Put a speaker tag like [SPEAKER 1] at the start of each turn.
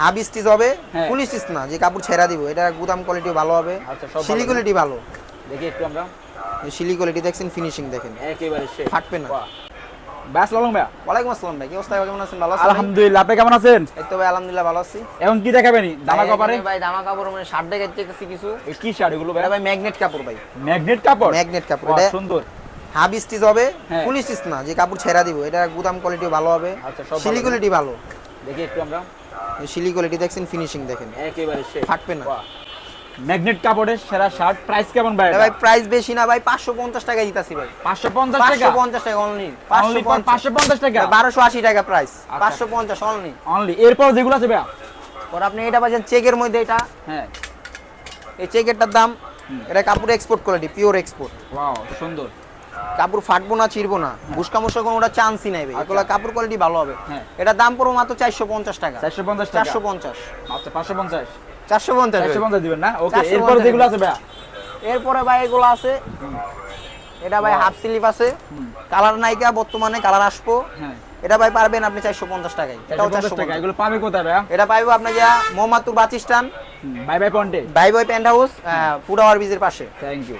[SPEAKER 1] Half stitch হবে
[SPEAKER 2] হ্যাঁ।
[SPEAKER 1] ফুল stitch না যে কাপড় ছেড়া দিব এটা গুদাম কোয়ালিটি ভালো হবে
[SPEAKER 2] আচ্ছা,
[SPEAKER 1] কোয়ালিটি ভালো।
[SPEAKER 2] দেখি একটু আমরা।
[SPEAKER 1] কোয়ালিটি দেখছেন ফিনিশিং দেখেন।
[SPEAKER 2] একেবারে শেষ।
[SPEAKER 1] ফাটবে না।
[SPEAKER 2] ব্যাস লালং ভাইয়া।
[SPEAKER 1] ওয়ালাইকুম আসসালাম ভাই কি অবস্থা কেমন আছেন? ভালো আছেন?
[SPEAKER 2] আলহামদুলিল্লাহ আপনি কেমন আছেন?
[SPEAKER 1] এই তো ভাই আলহামদুলিল্লাহ ভালো আছি।
[SPEAKER 2] এখন কি দেখাবেনি? দামা কাপড়ে?
[SPEAKER 1] ভাই দামা কাপড় মানে শার্ট দেখাচ্ছি কিছু।
[SPEAKER 2] কি শাড়ি এগুলো
[SPEAKER 1] এটা ভাই ম্যাগনেট কাপড় ভাই।
[SPEAKER 2] ম্যাগনেট কাপড়?
[SPEAKER 1] ম্যাগনেট কাপড় এটা
[SPEAKER 2] সুন্দর।
[SPEAKER 1] হাফ স্টিচ হবে
[SPEAKER 2] হ্যাঁ।
[SPEAKER 1] ফুল স্টিচ না যে কাপড় ছেড়া দিব এটা গুদাম কোয়ালিটি ভালো হবে।
[SPEAKER 2] আচ্ছা,
[SPEAKER 1] সিলি
[SPEAKER 2] ভালো।
[SPEAKER 1] কোয়ালিটি ভালো।
[SPEAKER 2] দেখি একটু আমরা।
[SPEAKER 1] সিলি কোয়ালিটি দেখছেন ফিনিশিং দেখেন।
[SPEAKER 2] একেবারে
[SPEAKER 1] ফাটবে না।
[SPEAKER 2] ম্যাগনেট কাপড়ের সেরা শার্ট প্রাইস কেমন ভাই
[SPEAKER 1] ভাই প্রাইস বেশি না ভাই পাঁচশো পঞ্চাশ টাকা দিতাছি ভাই।
[SPEAKER 2] 550 টাকা?
[SPEAKER 1] পাঁচশো পঞ্চাশ টাকা অনলি
[SPEAKER 2] 550 টাকা?
[SPEAKER 1] বারোশো আশি টাকা প্রাইস
[SPEAKER 2] আচ্ছা।
[SPEAKER 1] পাঁচশো পঞ্চাশ অনলি
[SPEAKER 2] অনলি এরপর যেগুলো আছে ভাইয়া?
[SPEAKER 1] পর আপনি এটা পাচ্ছেন চেকের মধ্যে এটা।
[SPEAKER 2] হ্যাঁ।
[SPEAKER 1] এই চেকেরটার দাম এটা কাপড় export quality pure export
[SPEAKER 2] wow সুন্দর।
[SPEAKER 1] কাপড় ফাটবো না চিরবো না। বুসকা মুসকা কোনো ওটা চান্সই নাই ভাই। এগুলো কাপড় কোয়ালিটি ভালো হবে।
[SPEAKER 2] হ্যাঁ।
[SPEAKER 1] এটার দাম পড়ব মাত্র চারশো পঞ্চাশ টাকা।
[SPEAKER 2] 450 টাকা?
[SPEAKER 1] চারশো পঞ্চাশ।
[SPEAKER 2] আচ্ছা 550
[SPEAKER 1] চারশো পঞ্চাশ
[SPEAKER 2] 450 দিবেন না? ওকে
[SPEAKER 1] 450
[SPEAKER 2] এরপর যেগুলো আছে ভাইয়া?
[SPEAKER 1] এরপরে ভাই এগুলো আছে। এটা ভাই হাফ স্লিপ আছে। কালার নাইকা বর্তমানে কালার আসব।
[SPEAKER 2] হ্যাঁ।
[SPEAKER 1] এটা ভাই পারবেন আপনি চারশো পঞ্চাশ টাকায়। এটাও
[SPEAKER 2] 450
[SPEAKER 1] চারশো
[SPEAKER 2] টাকা এগুলো পাবে কোথায় ভাইয়া?
[SPEAKER 1] এটা পাইবো আপনার যা মোহাম্মদপুর স্ট্যান্ড।
[SPEAKER 2] বাই বাই পন্টে
[SPEAKER 1] ভাই ভাই প্যান্ট হাউস ফুড আওয়ার ব্রিজের পাশে।
[SPEAKER 2] Thank you